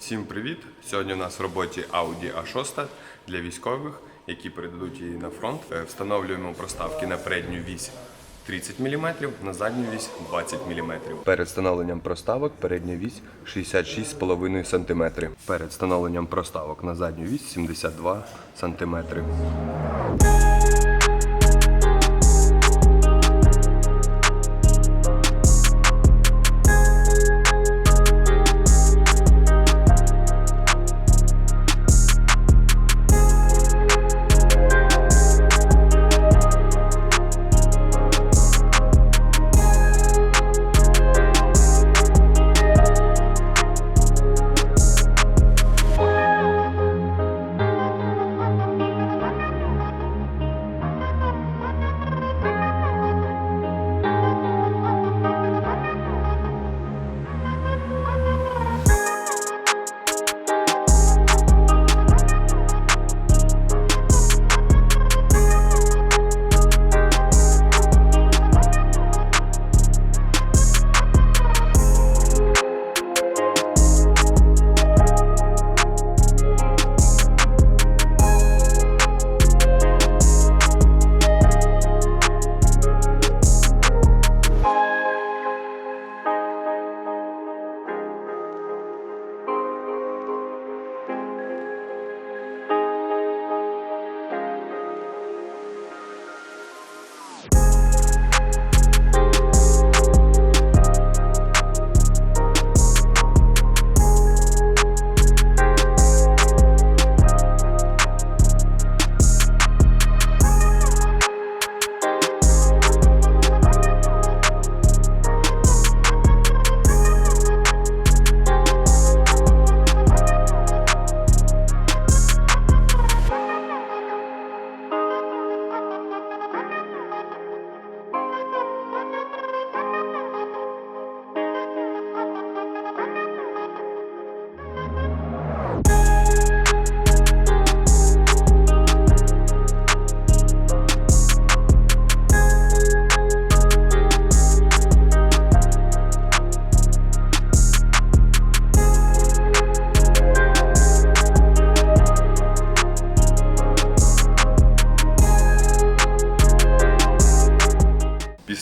Всім привіт! Сьогодні у нас в роботі Audi A6 для військових, які передадуть її на фронт. Е, Встановлюємо проставки на передню вісь 30 мм, на задню вісь 20 мм. Перед встановленням проставок передня вісь 66,5 см. Перед встановленням проставок на задню вісь 72 см.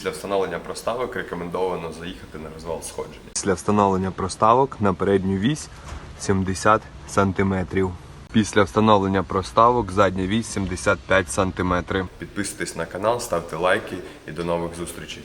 Після встановлення проставок рекомендовано заїхати на розвал сходження. Після встановлення проставок на передню вісь 70 см. Після встановлення проставок задня вісь 75 см. Підписуйтесь на канал, ставте лайки і до нових зустрічей.